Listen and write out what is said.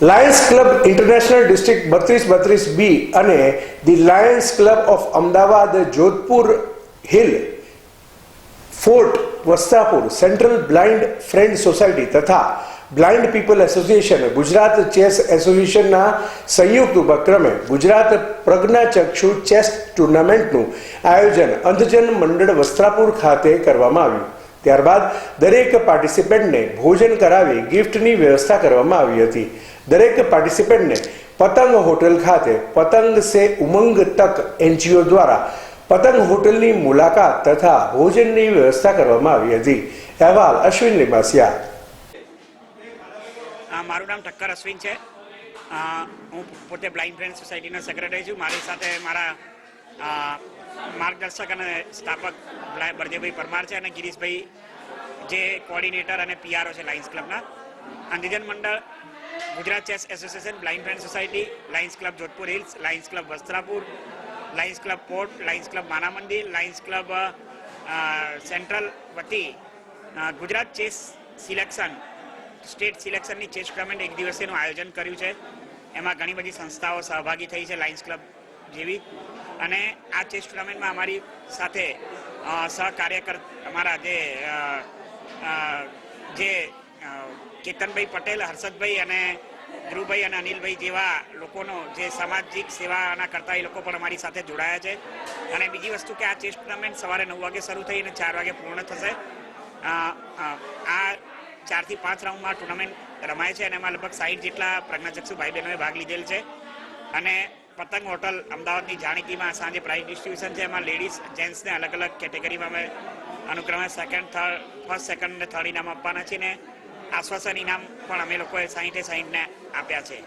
Lions club international district બત્રીસ બત્રીસ B અને the Lions club of Ahmedabad Jodhpur hill fort Vastrapur central blind friend society તથા blind people association Gujarat chess એસોસિએશનના સંયુક્ત ઉપક્રમે Gujarat પ્રજ્ઞાચક્ષુ chess ટુર્નામેન્ટનું આયોજન અંધજન મંડળ વસ્ત્રાપુર ખાતે કરવામાં આવ્યું. ત્યારબાદ દરેક પાર્ટિસિપેન્ટને ભોજન કરાવી ગિફ્ટની વ્યવસ્થા કરવામાં આવી હતી. દરેક પાર્ટિસિપેન્ટને પતંગ હોટેલ ખાતે પતંગ સે ઉમંગ તક એનજીઓ દ્વારા પતંગ હોટલની મુલાકાત તથા ભોજનની વ્યવસ્થા કરવામાં આવી હતી. અહેવાલ અશ્વિન લિમાસિયા. આ મારું નામ ઠક્કર અશ્વિન છે. હું પોતે બ્લાઇન્ડ ફ્રેન્ડ સોસાયટીનો સેક્રેટરી છું. મારી સાથે મારા માર્ગદર્શક અને સ્થાપક બળદેવભાઈ પરમાર છે અને ગિરીશભાઈ જે કોર્ડિનેટર અને પીઆરઓ છે લાયન્સ ક્લબના અંધજન મંડળ, Gujarat chess association blind friend society Lions club Jodhpur hills Lions club Vastrapur Lions club port Lions club માના મંદિર લાયન્સ ક્લબ સેન્ટ્રલ વતી ગુજરાત ચેસ સિલેક્શન, સ્ટેટ સિલેક્શનની ચેસ ટુર્નામેન્ટ એક દિવસીયનું આયોજન કર્યું છે. એમાં ઘણી બધી સંસ્થાઓ સહભાગી થઈ છે લાયન્સ ક્લબ જેવી અને આ ચેસ ટુર્નામેન્ટમાં અમારી સાથે સહકાર્યકર અમારા જે જે કેતનભાઈ પટેલ, હર્ષદભાઈ અને ધ્રુવભાઈ અને અનિલભાઈ જેવા લોકોનો જે સામાજિક સેવાના કરતા એ લોકો પણ અમારી સાથે જોડાયા છે. અને બીજી વસ્તુ કે આ ચેસ ટુર્નામેન્ટ સવારે નવ વાગે શરૂ થઈ અને ચાર વાગે પૂર્ણ થશે. આ ચારથી પાંચ રાઉન્ડમાં ટુર્નામેન્ટ રમાય છે અને એમાં લગભગ સાઠ જેટલા પ્રજ્ઞાચક્ષુ ભાઈ બહેનોએ ભાગ લીધેલ છે. અને પતંગ હોટલ અમદાવાદની જાણીતીમાં સાંજે પ્રાઇઝ ડિસ્ટ્રીબ્યુશન છે. એમાં લેડીઝ જેન્ટ્સને અલગ અલગ કેટેગરીમાં અમે અનુક્રમે સેકન્ડ થર્ડ ફર્સ્ટ સેકન્ડ અને થર્ડ ઇનામ આપવાના છે ને આશ્વાસન ઇનામ પણ અમે લોકોએ સાહીઠે સાહીઠને આપ્યા છે.